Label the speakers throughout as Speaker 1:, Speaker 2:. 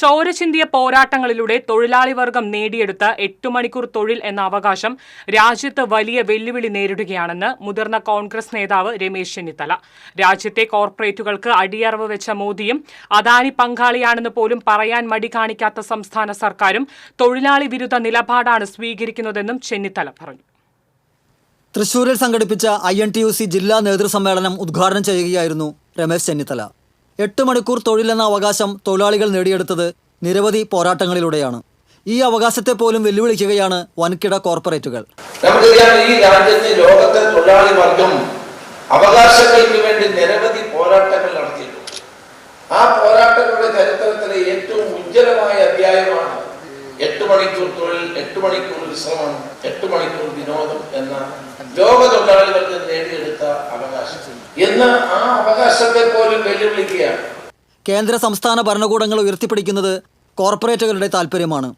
Speaker 1: ചോര ചിന്തിയ പോരാട്ടങ്ങളിലൂടെ തൊഴിലാളി വർഗം നേടിയെടുത്ത എട്ടു മണിക്കൂർ തൊഴിൽ എന്ന അവകാശം രാജ്യത്ത് വലിയ വെല്ലുവിളി നേരിടുകയാണെന്ന് മുതിർന്ന കോൺഗ്രസ് നേതാവ് രമേശ് ചെന്നിത്തല. രാജ്യത്തെ കോർപ്പറേറ്റുകൾക്ക് അടിയറവ് വെച്ച മോദിയും അദാനി പങ്കാളിയാണെന്ന് പോലും പറയാൻ മടി കാണിക്കാത്ത സംസ്ഥാന സർക്കാരും തൊഴിലാളി വിരുദ്ധ നിലപാടാണ് സ്വീകരിക്കുന്നതെന്നും ചെന്നിത്തല പറഞ്ഞു.
Speaker 2: തൃശൂരിൽ സംഘടിപ്പിച്ച I N T U C ജില്ലാ നേതൃസമ്മേളനം ഉദ്ഘാടനം ചെയ്യുകയായിരുന്നു രമേശ് ചെന്നിത്തല. എട്ട് മണിക്കൂർ തൊഴിലെന്ന അവകാശം തൊഴിലാളികൾ നേടിയെടുത്തത് നിരവധി പോരാട്ടങ്ങളിലൂടെയാണ്. ഈ അവകാശത്തെ പോലും വെല്ലുവിളിക്കുകയാണ് വൻകിട കോർപ്പറേറ്റുകൾ.
Speaker 3: നമുക്കറിയാം ഈ രാജ്യത്തെ ലോകത്തെ തൊഴിലാളി വർഗം അവകാശങ്ങൾക്ക് വേണ്ടി നിരവധി പോരാട്ടങ്ങൾ നടത്തിയിട്ടുണ്ട്. ആ പോരാട്ടങ്ങളുടെ ചരിത്രത്തിലെ ഏറ്റവും ഉജ്ജ്വലമായ അധ്യായമാണ് എട്ട് മണിക്കൂർ തൊഴിൽ എട്ട് മണിക്കൂർ വിശ്രമം എട്ട് മണിക്കൂർ വിനോദം എന്ന ലോക തൊഴിലാളികൾക്ക് നേടിയെടുത്ത അവകാശം. എന്ന് ആ അവകാശത്തെ പോലും വെല്ലുവിളിക്കുകയാണ്.
Speaker 2: കേന്ദ്ര സംസ്ഥാന ഭരണകൂടങ്ങൾ ഉയർത്തിപ്പിടിക്കുന്നത് കോർപ്പറേറ്റുകളുടെ താൽപ്പര്യമാണ്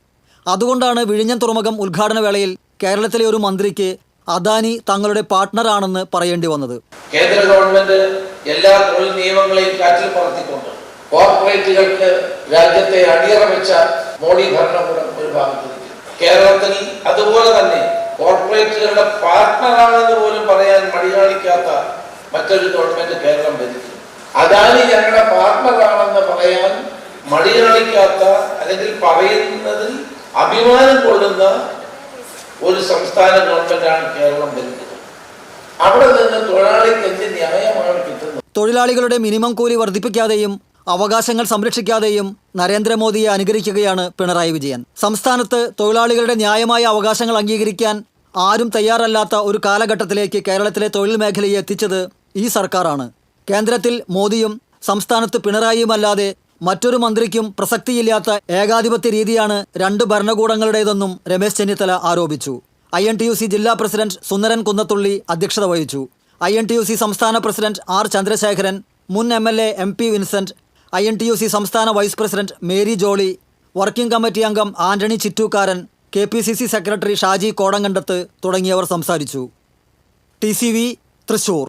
Speaker 2: അതുകൊണ്ടാണ് വിഴിഞ്ഞം തുറമുഖം ഉദ്ഘാടന വേളയിൽ കേരളത്തിലെ ഒരു മന്ത്രിക്ക് അദാനി തങ്ങളുടെ പാർട്ട്ണറാണെന്ന് പറയേണ്ടി വന്നത്.
Speaker 3: കേന്ദ്ര ഗവൺമെന്റ് എല്ലാ തൊഴിൽ നിയമങ്ങളെയും കാറ്റിൽ പറത്തിക്കൊണ്ട് കോർപ്പറേറ്റുകൾക്ക് രാജ്യത്തെ അടിയറ വെച്ച മോഡി ഭരണകൂടം ഒരു ഭാഗത്ത് കേരളത്തിൽ അതുപോലെ തന്നെ കോർപ്പറേറ്റുകളുടെ പാർട്ട്ണറാണെന്ന് പോലും പറയാൻ മടികാണിക്കാത്ത മറ്റൊരു ഗവൺമെന്റ് കേരളം ഭരിക്കും. അദാനി ഞങ്ങളുടെ പാർട്ട്ണറാണെന്ന് പറയാൻ മടികളിക്കാത്ത അല്ലെങ്കിൽ പറയുന്നതിൽ അഭിമാനം കൊള്ളുന്ന ഒരു സംസ്ഥാന ഗവൺമെന്റാണ് കേരളം ഭരിക്കുന്നത്. അവിടെ നിന്ന് തൊഴിലാളിക്ക് എന്ത് ന്യായമാണ് കിട്ടുന്നത്.
Speaker 2: തൊഴിലാളികളുടെ മിനിമം കൂലി വർദ്ധിപ്പിക്കാതെയും അവകാശങ്ങൾ സംരക്ഷിക്കാതെയും നരേന്ദ്രമോദിയെ അനുകരിക്കുകയാണ് പിണറായി വിജയൻ. സംസ്ഥാനത്ത് തൊഴിലാളികളുടെ ന്യായമായ അവകാശങ്ങൾ അംഗീകരിക്കാൻ ആരും തയ്യാറല്ലാത്ത ഒരു കാലഘട്ടത്തിലേക്ക് കേരളത്തിലെ തൊഴിൽ മേഖലയെ എത്തിച്ചത് ഈ സർക്കാരാണ്. കേന്ദ്രത്തിൽ മോദിയും സംസ്ഥാനത്ത് പിണറായിയുമല്ലാതെ മറ്റൊരു മന്ത്രിക്കും പ്രസക്തിയില്ലാത്ത ഏകാധിപത്യ രീതിയാണ് രണ്ട് ഭരണകൂടങ്ങളുടേതെന്നും രമേശ് ചെന്നിത്തല ആരോപിച്ചു. I N T U C ജില്ലാ പ്രസിഡന്റ് സുന്ദരൻ കുന്നത്തുള്ളി അധ്യക്ഷത വഹിച്ചു. I N T U C സംസ്ഥാന പ്രസിഡന്റ് ആർ ചന്ദ്രശേഖരൻ മുൻ M L A M P Vincent I N T U C സംസ്ഥാന vice president Mary Jolly working committee അംഗം Antony Chittookkaran K P C C secretary Shaji Kodankandath തുടങ്ങിയവർ സംസാരിച്ചു. T C V Thrissur.